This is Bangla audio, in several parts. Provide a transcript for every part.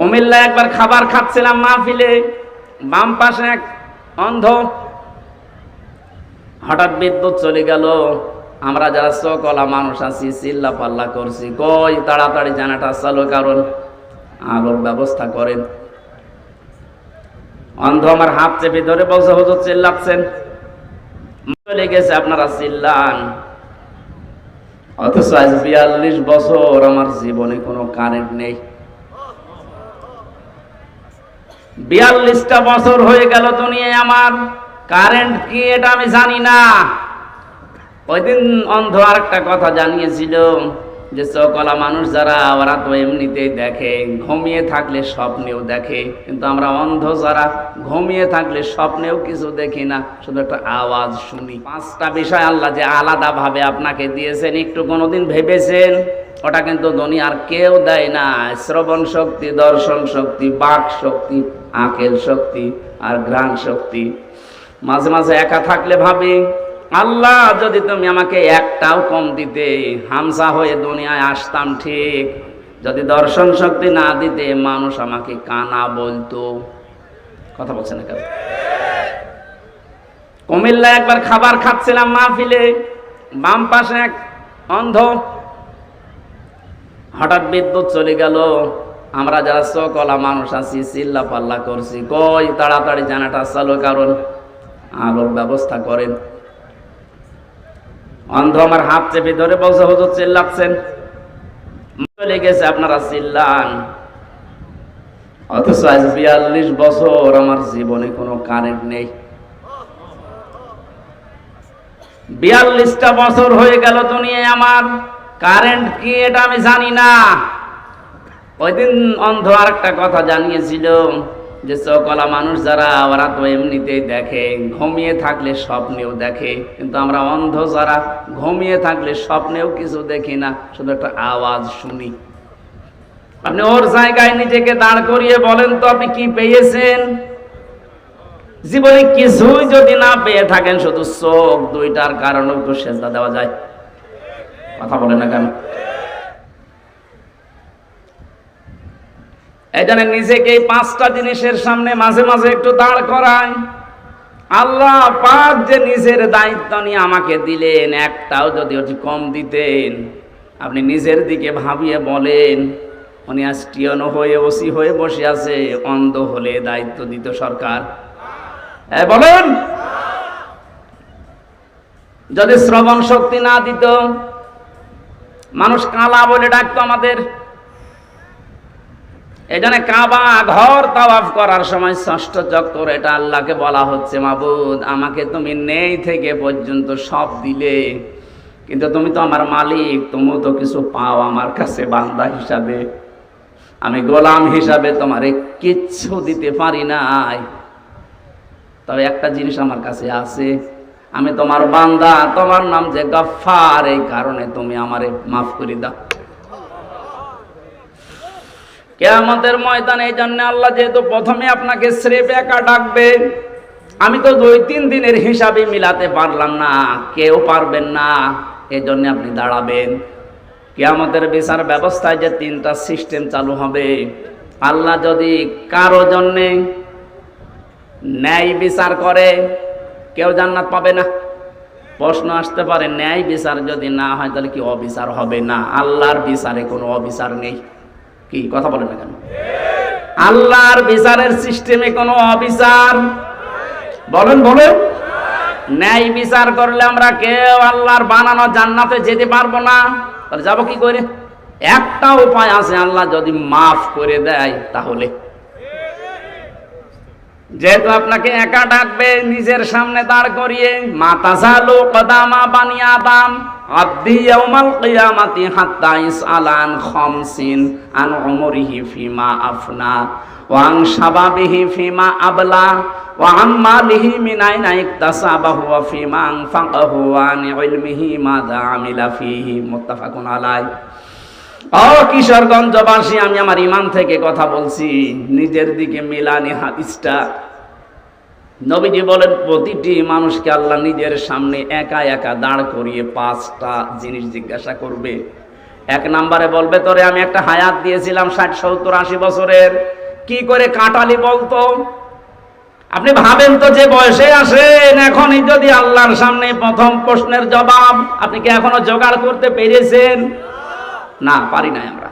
কুমিল্লা একবার খাবার খাচ্ছিলাম মাহফিলে, বাম পাশে এক অন্ধ। হঠাৎ বিদ্যুৎ চলে গেল। আমরা যারা সকলা মানুষ আছি, চিল্লা পাল্লা করছি, কই তাড়াতাড়ি জানাটা চালু কারণ আলোর ব্যবস্থা করেন। অন্ধ আমার হাত চেপে ধরে বলছে, হুজুর চিল্লাচ্ছেন? চলে গেছে, আপনারা চিল্লান। অথচ আজ বিয়াল্লিশ বছর আমার জীবনে কোনো কারেন্ট নেই। বিয়াল্লিশটা বছর হয়ে গেল দুনিয়ায় আমার। কারেন্ট কি এটা আমি জানি না। ওই দিন অন্ধ আর একটা কথা জানিয়েছিল যে চকলা মানুষ যারা, ওরা তো এমনিতেই দেখে, ঘুমিয়ে থাকলে স্বপ্নেও দেখে। কিন্তু আমরা অন্ধ যারা, ঘুমিয়ে থাকলে স্বপ্নেও কিছু দেখি না, শুধু একটা আওয়াজ শুনি। পাঁচটা বিষয় আল্লাহ যে আলাদাভাবে আপনাকে দিয়েছেন, একটু কোনোদিন ভেবেছেন? ওটা কিন্তু দুনিয়ার কেউ দেয় না। শ্রবণ শক্তি, দর্শন শক্তি, বাক শক্তি আকেল শক্তি আর ঘ্রাণ শক্তি। মাঝে মাঝে একা থাকলে ভাবি, আল্লাহ, যদি তুমি আমাকে একটাও কম দিতে, হামসা হয়ে দুনিয়ায় আসতাম ঠিক। যদি দর্শন শক্তি না দিতে, মানুষ আমাকে কানা বলতো। কথা বলছে না কেন? কুমিল্লা একবার খাবার খাচ্ছিলাম মাহফিলে। বাম পাশে এক অন্ধ হঠাৎ বিদ্যুৎ চলে গেল। আমরা যারা সকলা মানুষ আছি, চিল্লা পাল্লা করছি, কই তাড়াতাড়ি জানাটা চালু কারণ আলোর ব্যবস্থা করেন। অন্ধ আমার হাত চেপে ধরে বলছে, হুজুর চিল্লাচ্ছেন? চলে গেছে, আপনারা চিল্লান। অথচ আজ বিয়াল্লিশ বছর আমার জীবনে কোনো কারেন্ট নেই। বিয়াল্লিশটা বছর হয়ে গেল দুনিয়ায় আমার। কারেন্ট কি এটা আমি জানি না। ওই দিন অন্ধ আর একটা কথা জানিয়েছিল যে চকলা মানুষ যারা ওরা তো এমনিতেই দেখে, ঘুমিয়ে থাকলে স্বপ্নেও দেখে, কিন্তু আমরা অন্ধ যারা ঘুমিয়ে থাকলে স্বপ্নেও কিছু দেখি না, শুধু একটা আওয়াজ শুনি। আপনি ওর জায়গায় নিজেকে দাঁড় করিয়ে বলেন তো আপনি কি পেয়েছেন? জীবনে কিছুই যদি না পেয়ে থাকেন, শুধু চোখ দুইটার কারণেও তো সেজদা দেওয়া যায়। কথা বলে না কেন? জন্য নিজেকে পাঁচটা জিনিসের সামনে মাঝে মাঝে একটু দাঁড় করায়। আল্লাহ পাক যে নিজের দায়িত্ব নিয়ে আমাকে দিলেন, একটাও যদি ওটি কম দিতেন, আপনি নিজের দিকে ভাবিয়ে বলেন, উনি আজ টিয়নো হয়ে, ওসি হয়ে বসে আছে, অন্ধ হলে দায়িত্ব দিত সরকার। বলেন! যদি শ্রবণ শক্তি না দিত, মানুষ কালা বলে ডাকতো আমাদের। এখানে কাবা ঘর তাওয়াফ করার সময় ষষ্ঠ চক্কর, এটা আল্লাহকে বলা হচ্ছে, মাবুদ, আমাকে তুমি নেই থেকে পর্যন্ত সব দিলে। কিন্তু তুমি তো আমার মালিক, তুমিও তো কিছু পাও আমার কাছে বান্দা হিসাবে। আমি গোলাম হিসাবে তোমারে কিচ্ছু দিতে পারি নাই। তবে একটা জিনিস আমার কাছে আছে। আমি তোমার বান্দা, তোমার নাম যে গফার এই কারণে তুমি আমারে মাফ করে দাও। কেয়ামতের ময়দানে এই জন্য আল্লাহ যেহেতু প্রথমে আপনাকে স্রেফ একা ডাকবে, আমি তো দুই তিন দিনের হিসাবে মিলাতে পারলাম না, কেউ পারবেন না, এই জন্য আপনি দাঁড়াবেন। কেয়ামতের বিচার ব্যবস্থায় যে তিনটা সিস্টেম চালু হবে, আল্লাহ যদি কারও জন্যে ন্যায় বিচার করে, কেউ জান্নাত পাবে না। প্রশ্ন আসতে পারে, ন্যায় বিচার যদি না হয় তাহলে কি অবিচার হবে না? আল্লাহর বিচারে কোনো অবিচার নেই। কি? কথা বলেন না কেন? আল্লাহর বিচারের সিস্টেমে কোনো অবিচার? বলেন বলেন। ন্যায় বিচার করলে আমরা কেউ আল্লাহর বানানো জান্নাতে যেতে পারব না। তাহলে যাব কি করে? একটা উপায় আছে আল্লাহ যদি মাফ করে দেয় তাহলে। যেহেতু আপনাকে একা ডাকবে, নিজের সামনে দাঁড় করিয়ে মাতা জালো কদামা বানিয়া দাম আব্দি ইয়াউমাল কিয়ামাতি হাত্তা ইসআলান খামসিন আন উমরিহি ফিমা আফনা, ওয়া আন শাবাবিহি ফিমা আবলা, ওয়া আন মালিহি মিন আইনা ইকতাসাবাহু, ওয়া ফিমা আনফাকাহু, ওয়া আন ইলমিহি মাযা আমিলা ফিহি, মুত্তাফাকুন আলাইহি। ও কিশোরগঞ্জবাসী আমি আমার ইমান থেকে কথা বলছি। নিজের দিকে মিলানি হাদিসটা। নবীজি বলেন, প্রতিটি মানুষকে আল্লাহ নিজের সামনে একা একা দাঁড় করিয়ে পাঁচটা জিনিস জিজ্ঞাসা করবে। এক বলবে, তোরে আমি একটা হায়াত দিয়েছিলাম ষাট, সত্তর, আশি বছরের। কি করে কাটালি বলতো? আপনি ভাবেন তো যে বয়সে আসেন, এখনই যদি আল্লাহর সামনে প্রথম প্রশ্নের জবাব, আপনি কি এখনও জোগাড় করতে পেরেছেন? না, পারি নাই আমরা।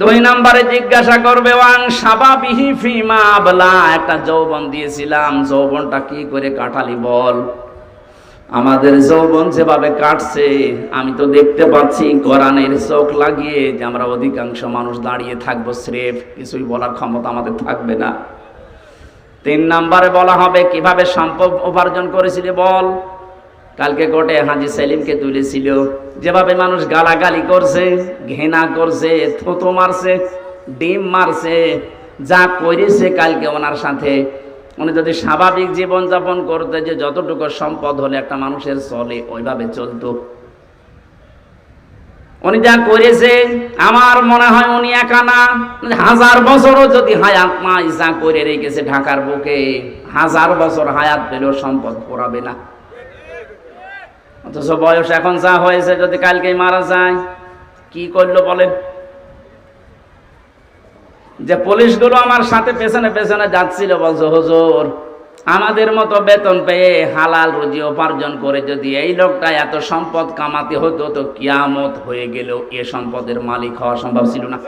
দুই নম্বরে জিজ্ঞাসা করবে, ওয়াং সাবাবিহি ফিমা বলা একটা যৌবন দিয়েছিলাম, যৌবনটা কি করে কাটালি বল? আমাদের যৌবন যেভাবে কাটছে, আমি তো দেখতে পাচ্ছি কোরআনের চোখ লাগিয়ে যে আমরা অধিকাংশ মানুষ দাঁড়িয়ে থাকব স্রেফ, কিছুই বলার ক্ষমতা আমাদের থাকবে না। তিন নম্বরে বলা হবে, কীভাবে সম্পদ উপার্জন করেছিলে বল? কালকে কোর্টে হাজি সেলিমকে তুলেছিল। যেভাবে মানুষ গালাগালি করছে, ঘৃণা করছে, থুতু মারছে, ডিম মারছে, যা করেছে কালকে ওনার সাথে। উনি যদি স্বাভাবিক জীবনযাপন করতে যে যতটুকু সম্পদ হলে একটা মানুষের চলে, ওইভাবে চলতো। উনি যা করেছে, আমার মনে হয় উনি একা না। হাজার বছরও যদি হায়াত নাই, যা করে রেখেছে ঢাকার বুকে, হাজার বছর হায়াত পেলেও সম্পদ পড়াবে না। অথচ বয়স এখন যা হয়েছে, যদি কালকেই মারা যায়, কি করল বলেন? যে পুলিশগুলো আমার সাথে পেছনে পেছনে যাচ্ছিল, বলছো, হুজুর, আমাদের মতো বেতন পেয়ে হালাল রুজি উপার্জন করে যদি এই লোকটা এত সম্পদ কামাতে হতো, তো কিয়ামত হয়ে গেল এ সম্পদের মালিক হওয়া সম্ভব ছিল না।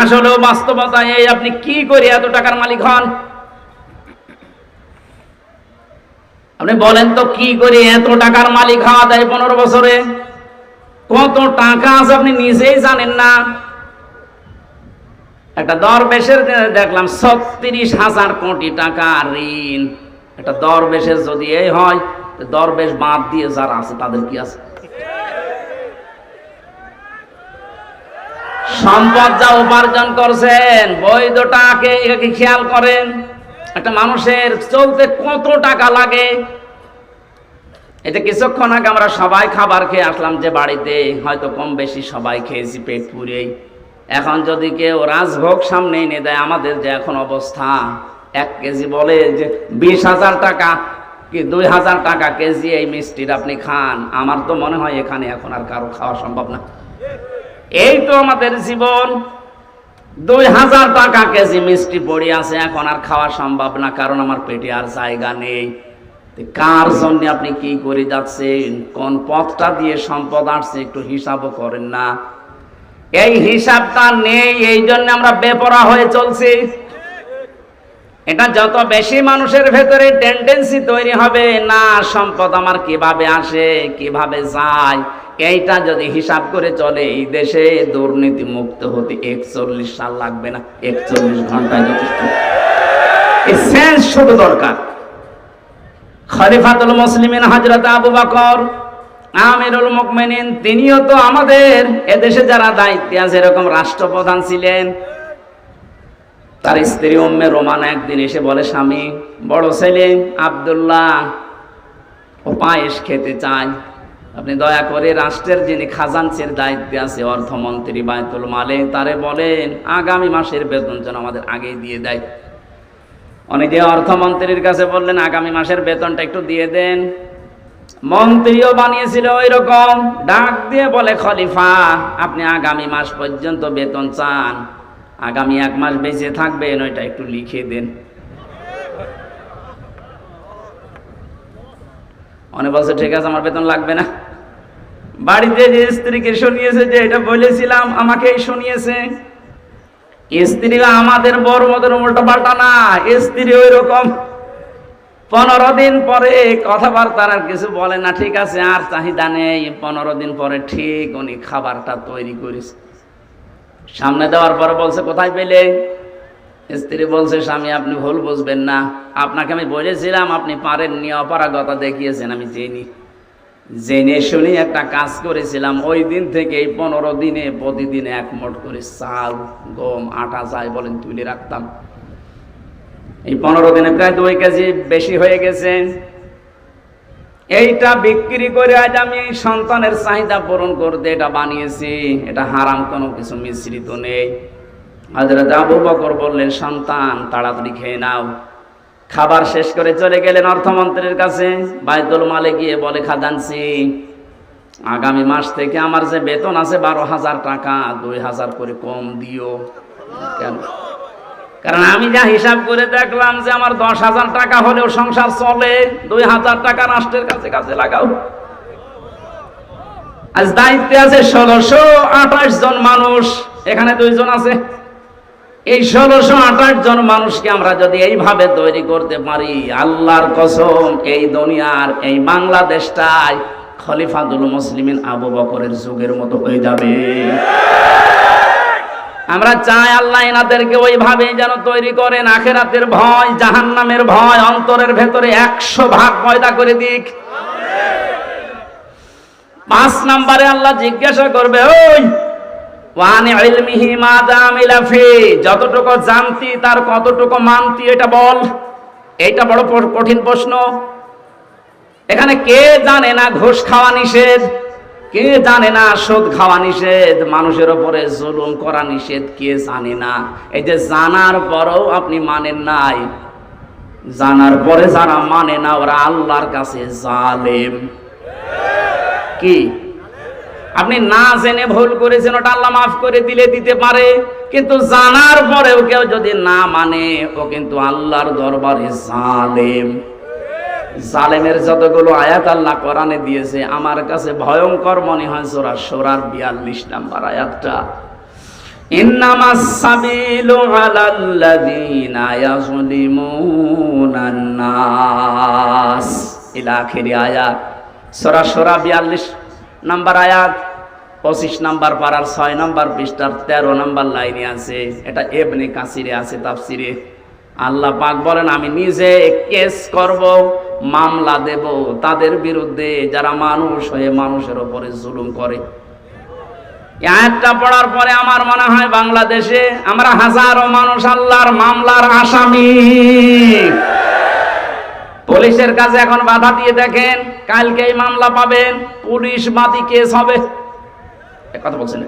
আসলে বাস্তবতা এই আপনি কি করে এত টাকার মালিক হন? আপনি বলেন তো কি করে? এত টাকার মালিক হওয়া যায় পনেরো বছরে? কত টাকা আছে আপনি নিজেই জানেন না। একটা দরবেশের দেখলাম ছত্রিশ হাজার কোটি টাকা ঋণ। একটা দরবেশের যদি এই হয় দরবেশ বাদ দিয়ে যারা আছে, তাদের কি আছে? সম্পদ যা উপার্জন করছেন বৈধটাকে খেয়াল করেন? একটা মানুষের চলতে কত টাকা লাগে? এটা কিছুক্ষণ আগে আমরা সবাই খাবার খেয়ে আসলাম যে বাড়িতে, হয়তো কম বেশি সবাই খেয়েছি পেট পুরেই এখন যদি কেউ রাজভোগ সামনে এনে দেয়, আমাদের যে এখন অবস্থা, এক কেজি বলে যে বিশ হাজার টাকা, কি দুই হাজার টাকা কেজি এই মিষ্টির আপনি খান? আমার তো মনে হয় এখানে এখন আর কারও খাওয়া সম্ভব না। এই তো আমাদের জীবন। দুই হাজার টাকা কেজি মিষ্টি পড়ে আছে, এখন আর খাওয়া সম্ভব না, কারণ আমার পেটে আর জায়গা নেই। কার জন্য আপনি কি করে যাচ্ছেন? কোন পথটা দিয়ে সম্পদ আসছে একটু হিসাবও করেন না। এই হিসাবটা নেই, এই জন্য আমরা বেপরা হয়ে চলছি। এটা যত বেশি মানুষের ভেতরে টেন্ডেন্সি তৈরি হবে, না, সম্পদ আমার কীভাবে আসে, কীভাবে যায় এইটা যদি হিসাব করে চলে, এই দেশে দুর্নীতি মুক্ত হতে একচল্লিশ সাল লাগবে না, একচল্লিশ ঘন্টায় যথেষ্ট। সেন্স শুধু দরকার। খলিফাতুল মুসলিমিন হজরত আবু বকর, আমিরুল মুকমিনিন তিনিও তো আমাদের এদেশে যারা দায়িত্বে আছে, এরকম রাষ্ট্রপ্রধান ছিলেন। তার স্ত্রী উম্মে রোমান একদিন এসে বলে, স্বামী, বড় ছেলে আব্দুল্লাহ, ও পায়েস খেতে চায়। আপনি দয়া করে রাষ্ট্রের যিনি খাজানচির দায়িত্বে আছে, অর্থমন্ত্রী বায়তুল মালে, তারে বলেন, আগামী মাসের বেতন যেন আমাদের আগেই দিয়ে দেয়। অনেকে অর্থমন্ত্রীর কাছে বললেন, আগামী মাসের বেতনটা একটু দিয়ে দেন। মন্ত্রীও বানিয়েছিল ওই রকম ডাক দিয়ে বলে, খলিফা, আপনি আগামী মাস পর্যন্ত বেতন চান। আগামী এক মাস বেঁচে থাকবেন, ওইটা একটু লিখে দেন। অনেক বলছে, ঠিক আছে, আমার বেতন লাগবে না। বাড়িতে যে স্ত্রীকে শুনিয়েছে যে এটা বলেছিলাম, আমাকেই শুনিয়েছে। স্ত্রী আমাদের বড় মদের উল্টো পাল্টা না স্ত্রী ওই রকম পনেরো দিন পরে কথাবার্তা আর কিছু বলে না, ঠিক আছে, আর চাহিদা নেই। পনেরো দিন পরে ঠিক উনি খাবারটা তৈরি করিস সামনে দেওয়ার পরে বলছে, কোথায় পেলে? স্ত্রী বলছে, স্বামী, আপনি ভুল বুঝবেন না। আপনাকে আমি বলেছিলাম, আপনি পারেননি, অপারগতা দেখিয়েছেন, আমি জেনি জেনে শুনে একটা কাজ করেছিলাম। ওই দিন থেকে এই পনেরো দিনে, প্রতিদিন এক মোট করে চাল, গম, আটা চাই বলেন তুলে রাখতাম। এই পনেরো দিনে প্রায় দুই কেজি বেশি হয়ে গেছে। এইটা বিক্রি করে আজ আমি এই সন্তানের চাহিদা পূরণ করতে এটা বানিয়েছি। এটা হারাম কোনো কিছু মিশ্রিত নেই। হাজরত আবু বকর বললেন, সন্তান, তাড়াতাড়ি খেয়ে নাও। খাবার শেষ করে চলে গেলেন অর্থমন্ত্রীর কাছে। বাইতুল মালে গিয়ে বলে খাজানছি আগামী মাস থেকে আমার যে বেতন আছে বারো হাজার টাকা, দুই হাজার করে কম দিও। কেন? কারণ আমি যা হিসাব করে দেখলাম যে আমার দশ হাজার টাকা হলেও সংসার চলে, দুই হাজার টাকা রাষ্ট্রের কাছে কাছে লাগাও। আজ দায়িত্বে আছে ষোলোশো আঠাশ জন মানুষ, এখানে দুইজন আছে। এই ষোলোশো আঠাশ জন মানুষকে আমরা যদি এইভাবে তৈরি করতে পারি, আল্লাহর কসম, এই দুনিয়ার, এই বাংলাদেশটাই খলিফাদুল মুসলিমিন আবু বকরের যুগের মতো হয়ে যাবে। আমরা চাই আল্লাহ এনাদেরকে ওইভাবে যেন তৈরি করেন, আখেরাতের ভয়, জাহান্নামের ভয়, অন্তরের ভেতরে একশো ভাগ পয়দা করে দিক। পাঁচ নম্বরে আল্লাহ জিজ্ঞাসা করবে, ওই ওয়ানি ইলমিহি মাযা আমিলা ফি, যতটুকু জানতি তার কতটুকু মানতি, এটা বল। এইটা বড় কঠিন প্রশ্ন। এখানে কে জানে না ঘুষ খাওয়া নিষেধ? কে জানে না সুদ খাওয়া নিষেধ? মানুষের উপরে জুলুম করা নিষেধ, কে জানে না? এই যে জানার পরেও আপনি মানেন নাই। জানার পরে যারা মানে না, ওরা আল্লাহর কাছে জালেম। কি? আপনি না জেনে ভুল করেছেন, ওটা আল্লাহ মাফ করে দিলে দিতে পারে। কিন্তু জানার পরেও কেউ যদি না মানে ও কিন্তু আল্লাহর দরবারে জালেম। জালেমের যতগুলো আয়াত আল্লাহ কোরআনে দিয়েছে, আমার কাছে ভয়ঙ্কর মনে হয় সোরা সোরার বিয়াল্লিশ নাম্বার আয়াতটা। সোরা সোরা বিয়াল্লিশ নাম্বার আয়াত, পঁচিশ নাম্বার পাড়ার ছয় নাম্বার পৃষ্ঠার তেরো নাম্বার লাইনে আছে। এটা এবনে কাসিরে আছে তাফসিরে। আল্লাহ পাক বলেন, আমি নিজে কেস করব, মামলা দেব তাদের বিরুদ্ধে, যারা মানুষ হয়ে মানুষের ওপরে জুলুম করে। আয়াতটা পড়ার পরে আমার মনে হয় বাংলাদেশে আমরা হাজারো মানুষ আল্লাহর মামলার আসামি। পুলিশের কাছে এখন বাধা দিয়ে দেখেন কালকে এই মামলা পাবেন, পুলিশ বাদী কেস হবে। কথা বলছেন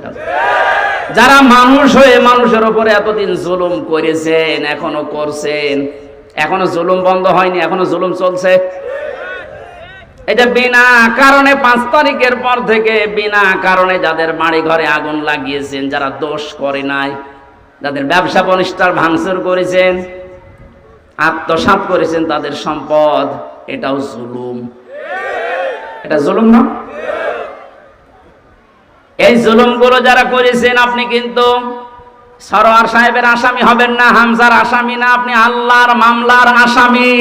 যারা মানুষ হয়ে মানুষের উপরে এতদিন জুলুম করেছেন, এখনও করছেন, এখনও জুলুম বন্ধ হয়নি, এখনও জুলুম চলছে। এটা বিনা কারণে পাঁচ তারিখের পর থেকে বিনা কারণে যাদের বাড়ি ঘরে আগুন লাগিয়েছেন, যারা দোষ করে নাই, যাদের ব্যবসা প্রতিষ্ঠান ভাঙচুর করেছেন, আত্মসাৎ করেছেন তাদের সম্পদ, এটাও জুলুম। এটা জুলুম না? এই জুলুমগুলো যারা করেছেন, আপনি কিন্তু সরোয়ার সাহেবের আসামি হবেন না, হামজার আসামি না, আপনি আল্লাহর মামলার আসামি।